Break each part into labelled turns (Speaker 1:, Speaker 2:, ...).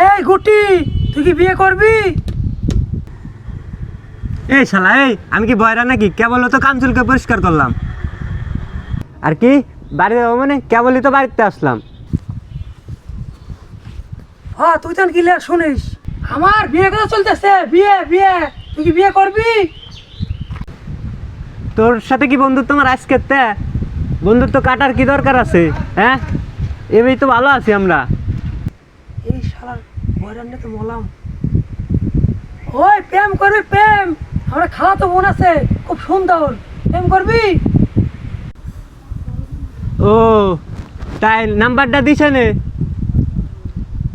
Speaker 1: এই গুটি তুই কি বিয়ে করবি?
Speaker 2: এই শালা এই আমি কি বয়রা নাকি? কেবল তো কাম চুলকে পরিষ্কার করলাম। আর কি? বাড়ি যাব মানে? কেবলই তো বাড়িতে আসলাম।
Speaker 1: হ্যাঁ তুই তো ক্লিয়ার শুনিস। আমার বিয়ে কথা চলতেছে বিয়ে বিয়ে। তুই কি বিয়ে করবি?
Speaker 2: তোর সাথে কি বন্ধুত্ব আমার আজকে তে বন্ধুত্ব কাটার কি দরকার আছে হ্যাঁ? এমনি তো ভালো আছি আমরা।
Speaker 1: বয়রান্নে তো বললাম ওই প্রেম করবি প্রেম। আমার খালা তো আছে খুব সুন্দর। প্রেম করবি?
Speaker 2: ও তাই নাম্বারটা দিছে নে।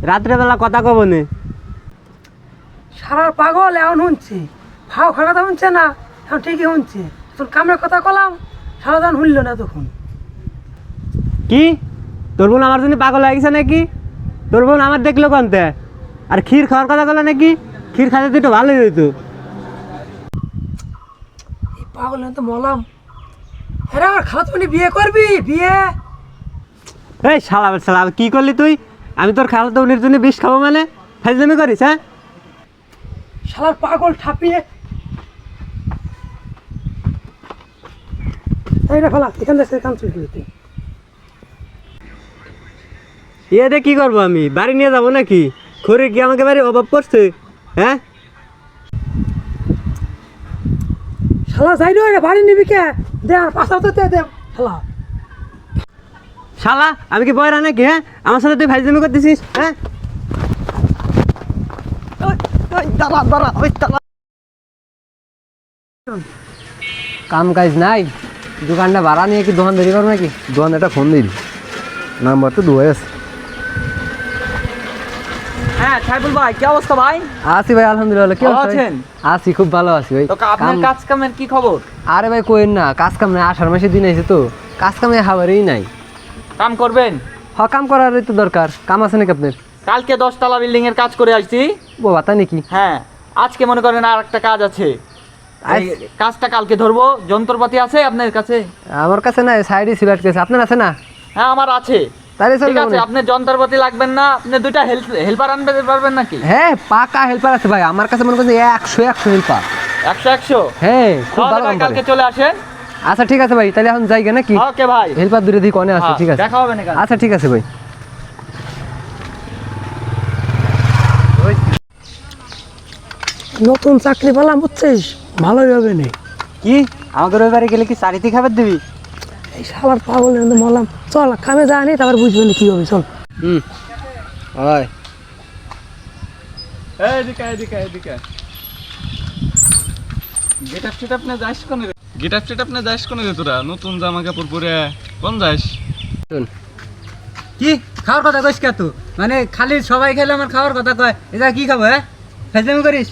Speaker 2: রাত্রেবেলা কথা কব নে।
Speaker 1: সারার পাগল এমন শুনছে। ফাও খাড়াতে শুনছে না এখন ঠিকই শুনছে। তোর কামের কথা কলাম সারা দান শুনল না তখন।
Speaker 2: কি? তোর বোন আমার জন্য পাগল হয়ে গেছে নাকি? তোর বোন আমার দেখল কনতে? আর ক্ষীর খাওয়ার কথা বলে নাকি? ক্ষীর খাতে তো একটু ভালোই হইতো।
Speaker 1: এই পাগল তো মলাম। হ্যাঁ আমার খালা তুমি বিয়ে করবি? বিয়ে?
Speaker 2: এই শালা শালা কি করলি তুই? আমি তোর খালা তো উনির জন্য বিষ খাব মানে? ফাইজলামি করিস হ্যাঁ?
Speaker 1: শালার পাগল ঠাপিয়ে এইটা ফেলা এখান থেকে কাম চুল তুই
Speaker 2: ইয়েতে কি করব আমি? বাড়ি নিয়ে যাব নাকি? খড়ি কি আমাকে বাড়ি অভাব পড়ছে হ্যাঁ?
Speaker 1: শালা যাই রে বাড়ি নিবি কে? দে আর পাশাও তো দে দে শালা।
Speaker 2: শালা আমি কি বয়রা নাকি হ্যাঁ? আমার সাথে তুই ফাইজলামি করতেছিস হ্যাঁ? ওই, ওই, দাঁড়া, দাঁড়া, ওই, দাঁড়া।
Speaker 3: কাম কাজ নাই দোকানটা ভাড়া নিয়ে কি দোকান দেরি করো নাকি?
Speaker 4: দোকান একটা ফোন দিল। নাম্বার তো দুয়াই আছে।
Speaker 5: হ্যাঁ সাইফুল ভাই কি অবস্থা ভাই?
Speaker 3: আছি ভাই আলহামদুলিল্লাহ কি
Speaker 5: ভালো
Speaker 3: অবস্থা ভাই?
Speaker 5: আছেন?
Speaker 3: আছি খুব ভালো আছি ভাই।
Speaker 5: তো আপনার কাজ কামের কি খবর?
Speaker 3: আরে ভাই কোয়েন না কাজ কাম নাই আষাঢ় মাসের দিন এসে তো। কাজ কামে হাবারই নাই।
Speaker 5: কাম করবেন?
Speaker 3: হ কাম করার তো দরকার। কাম আছে নাকি আপনার?
Speaker 5: কালকে দশতলা বিল্ডিং এর কাজ করে আসছি।
Speaker 3: নাকি?
Speaker 5: হ্যাঁ আজকে মনে করেন আর একটা কাজ আছে। কাজটা কালকে ধরবো। যন্ত্রপাতি আছে আপনার কাছে?
Speaker 3: আমার কাছে না সাইডে সিলেক্ট করেছে আপনার আছে না?
Speaker 5: হ্যাঁ আমার আছে।
Speaker 3: তাহলে চল
Speaker 5: ঠিক আছে আপনার যন্ত্রপাতি লাগবেন না আপনি দুইটা হেল্পার আনতে পারবেন নাকি?
Speaker 3: হ্যাঁ পাকা হেল্পার আছে ভাই। আমার কাছে মনে করছে একশো একশো হেল্পার
Speaker 5: একশো একশো?
Speaker 3: হ্যাঁ খুব ভালো
Speaker 5: ভাই
Speaker 3: কাম করে
Speaker 5: কালকে চলে আসেন।
Speaker 3: আচ্ছা ঠিক আছে ভাই তাহলে এখন যাই নাকি?
Speaker 5: ওকে ভাই।
Speaker 3: হেল্পার দূরে দিকে অনেক আছে ঠিক আছে।
Speaker 5: দেখা হবে না
Speaker 3: আচ্ছা ঠিক আছে ভাই।
Speaker 1: নতুন চাকরি পেলাম বুঝছিস? ভালোই হবে না।
Speaker 2: কি? আমাকে রবিবারে গেলে কি চারিতি খাবার দিবি?
Speaker 1: এই শালার মলাম চল কামে তারপর বুঝবে না কি হবে চল।
Speaker 3: হুম হয়
Speaker 6: এদিকে এদিকে এদিকে গেট আপ সেট আপনি যাস কোন গেট আপ সেট আপনি যাস কোন তোরা? নতুন জামা কাপড় পরে কোন যাস?
Speaker 2: কি? খাওয়ার কথা কইস কে তুই? মানে খালি সবাই খেলে আমার খাওয়ার কথা কয়। এটা কি খাব হ্যাঁ? করিস?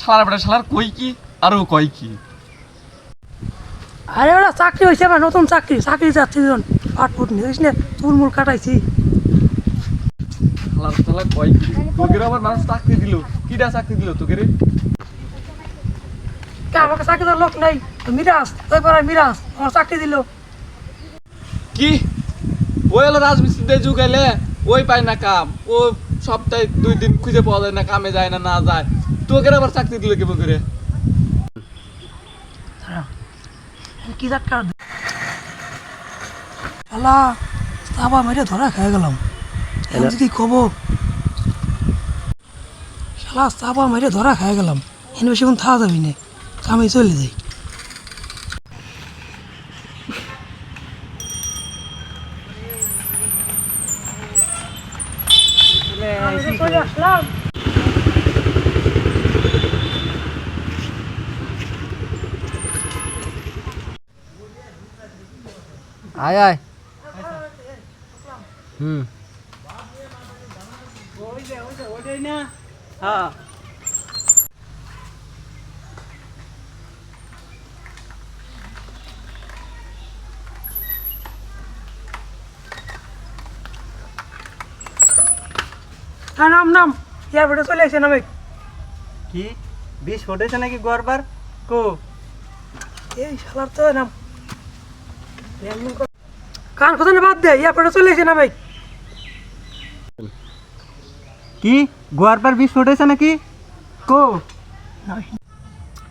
Speaker 6: শালার বেটা শালার কই কি? আরও কই কি?
Speaker 1: আরে ওরা চাকরি হয়েছে আবার নতুন চাকরি চাকরি যাচ্ছি জন পাটপুট নিয়ে না তুলমুল কাটাইছি।
Speaker 6: শালার শালা কই কি? তোকে আবার মানুষ চাকরি দিল। কিডা চাকরি দিল তোকে রে
Speaker 1: আমাকে চাকরি দেওয়ার লোক নাই? মিরাজ মিরাজ আমার চাকরি দিল।
Speaker 6: কি? ওই হলো রাজমিস্ত্রিতে যুগাইলে ওই পায় না কাম। ও সপ্তাহে দুই দিন খুঁজে পাওয়া যায় না কামে যায় না না যায়। তোকে আবার চাকরি দিল কেমন করে?
Speaker 1: কি মেরে ধরা খেয়ে গেলাম। এখন কি কব? শালা চাপা মেরে ধরা খেয়ে গেলাম। এনে বেশিক্ষণ থাকা যাবি না। কামে চলে যাই চলে আসলাম
Speaker 3: আয় আয় হুম
Speaker 2: হ্যাঁ
Speaker 1: হ্যাঁ নাম নাম এয়ারপোর্টে চলে এসে নামে
Speaker 2: কি বিষ ফুটেছে নাকি গড়বার কো
Speaker 1: এই শালার তো নাম কান খোঁজানো বাদ দে এয়ারপোর্টে চলে এসে নামে
Speaker 2: কি? গোয়ার পর বিষ ফুটেছে নাকি? কো।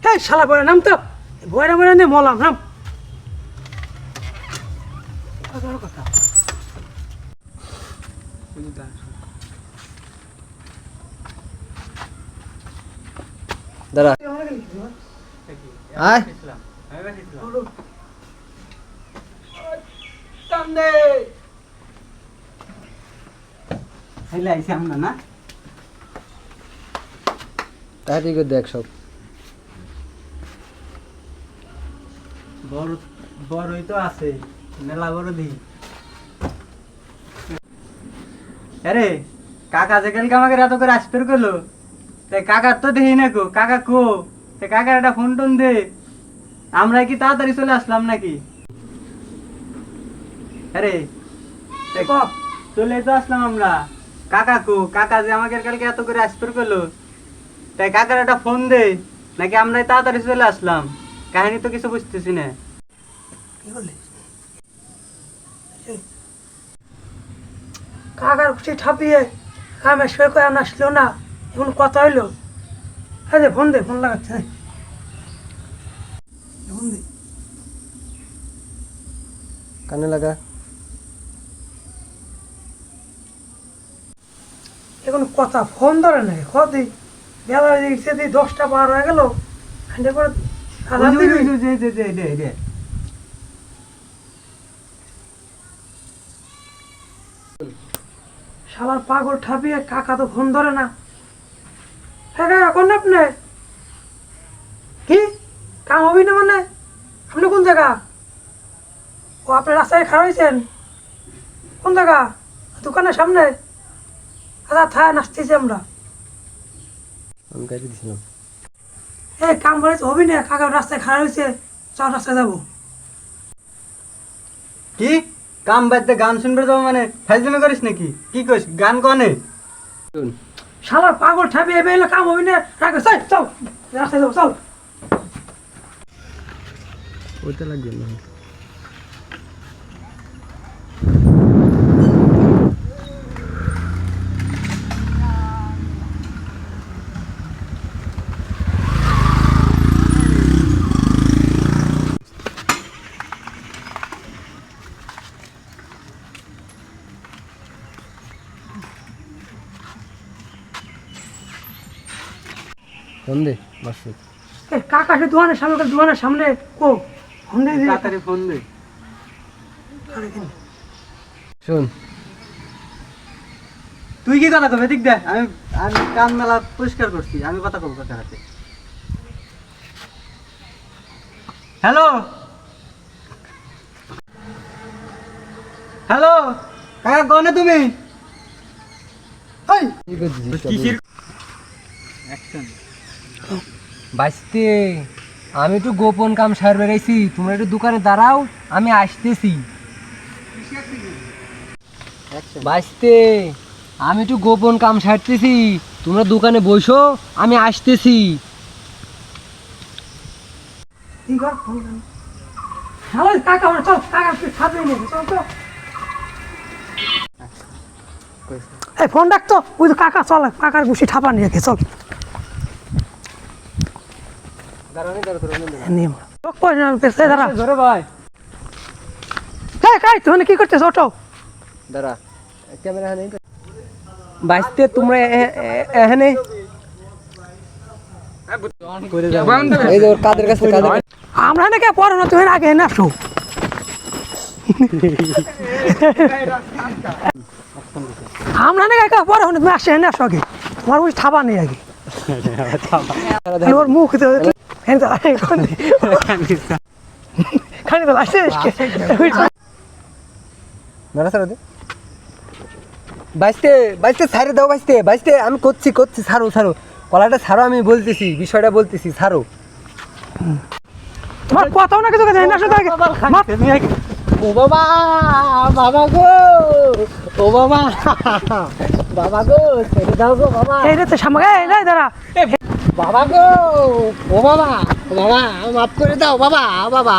Speaker 1: এই শালা বইরা নাম তো। বইরা বইরা নিয়ে মলাম নাম। কথা
Speaker 3: দাঁড়া। আয়।
Speaker 2: হেলে আইছে আমরা না?
Speaker 3: তাড়াতাড়ি করে দেখ সব।
Speaker 2: বড় বড়ই তো আছে মেলা বড় দি আরে কাকা যে কালকে আমাকে এত করে আসপের করল তাই কাকার তো দেখি না কো কাকা কো তাই কাকার একটা ফোন টোন দে। আমরা কি তাড়াতাড়ি চলে আসলাম নাকি? আরে
Speaker 1: ক
Speaker 2: চলে তো আসলাম আমরা। কাকা কো কাকা যে আমাকে কালকে এত করে আসপের করল। তাই কাকার একটা ফোন দে নাকি আমরাই তাড়াতাড়ি চলে আসলাম। কাহিনী তো কিছু বুঝতেছি না।
Speaker 1: কাকার খুশি ঠাপিয়ে কামে শুয়ে করে আসলো না এখন কথা হইল। হ্যাঁ ফোন দে ফোন লাগাচ্ছে ফোন দে।
Speaker 3: কানে লাগা।
Speaker 1: এখন কথা ফোন ধরে নাই। কদি বেলা দিচ্ছে দি দশটা বার হয়ে গেল। খান্ডে করে
Speaker 2: যে,
Speaker 1: দিবি। শালার পাগল ঠাপিয়ে কাকা তো ফোন ধরে না। হ্যাঁ কাকা কোন আপনি? কি? কাম হবি না মানে? আপনি কোন জায়গা? ও আপনি রাস্তায় খারাপ হয়েছেন? কোন জায়গা? দোকানের সামনে? থায় নাচতেছি আমরা।
Speaker 3: আমি কাটি দিছিলাম।
Speaker 1: এই কাম করে হবি না? কাকা রাস্তায় খারাপ হয়েছে চল রাস্তায় যাব।
Speaker 2: কি? কাম বাদতে গান শুনবে তো মানে ফাইজলামি করিস নাকি? কি কইস গান কনে?
Speaker 1: শালার পাগল ঠাপিয়ে এবে এলে কাম হবি না? রাখে চল চল। রাস্তায় যাব চল।
Speaker 3: ওইটা লাগবে না।
Speaker 1: কাকা সে দোকানের সামনে দোকানের সামনে কো। ফোন
Speaker 2: তাড়াতাড়ি দে।
Speaker 3: শোন।
Speaker 2: তুই কি কথা কবে দিক দে আমি আমি কান মেলা পরিষ্কার করছি আমি কথা কব কাকার হাতে। হ্যালো? হ্যালো? কাকা কনে তুমি?
Speaker 1: এই
Speaker 3: কি করছিস?
Speaker 2: কিসির
Speaker 3: বাঁচতে আমি একটু গোপন কাম সার বেড়াইছি তোমরা একটু দোকানে দাঁড়াও আমি আসতেছি। বাঁচতে আমি একটু গোপন কাম সারতেছি তোমরা দোকানে বসো আমি আসতেছি।
Speaker 1: ফোন তো ডাকতো ওই তো কাকা চল কাকার গুছি ঠাপা নিয়ে চল নিয়ম লোক কই না পেছে দাঁড়া
Speaker 2: ধরে ভাই
Speaker 1: এই কাই তুই কি করছিস ওটো
Speaker 3: দাঁড়া। ক্যামেরা নেই তোমরা এখানে।
Speaker 1: আমরা নাকি পড়ো না তুই আগে না আসো। আমরা নাকি একা পড়ো না তুমি আসে না আসো আগে। তোমার বুঝি ঠাপা নেই আগে। ওর মুখ তো হেন তো খালি তো আসে
Speaker 3: নাড়া ছাড়া দে বাইসতে বাইসতে ছাড়ে দাও বাইসতে বাইসতে আমি করছি করছি ছাড়ো ছাড়ো কলাটা ছাড়ো আমি বলতেছি বিষয়টা বলতেছি ছাড়ো
Speaker 1: তোমার কথাও না কিছু কথা না তো আগে
Speaker 3: ও বাবা বাবা গো! ও বাবা বাবা গো ছেড়ে দাও গো বাবা।
Speaker 1: এই রে তো সামনে এই দাঁড়া।
Speaker 3: বাবা গো ও বাবা বাবা মাফ করে দাও বাবা বাবা।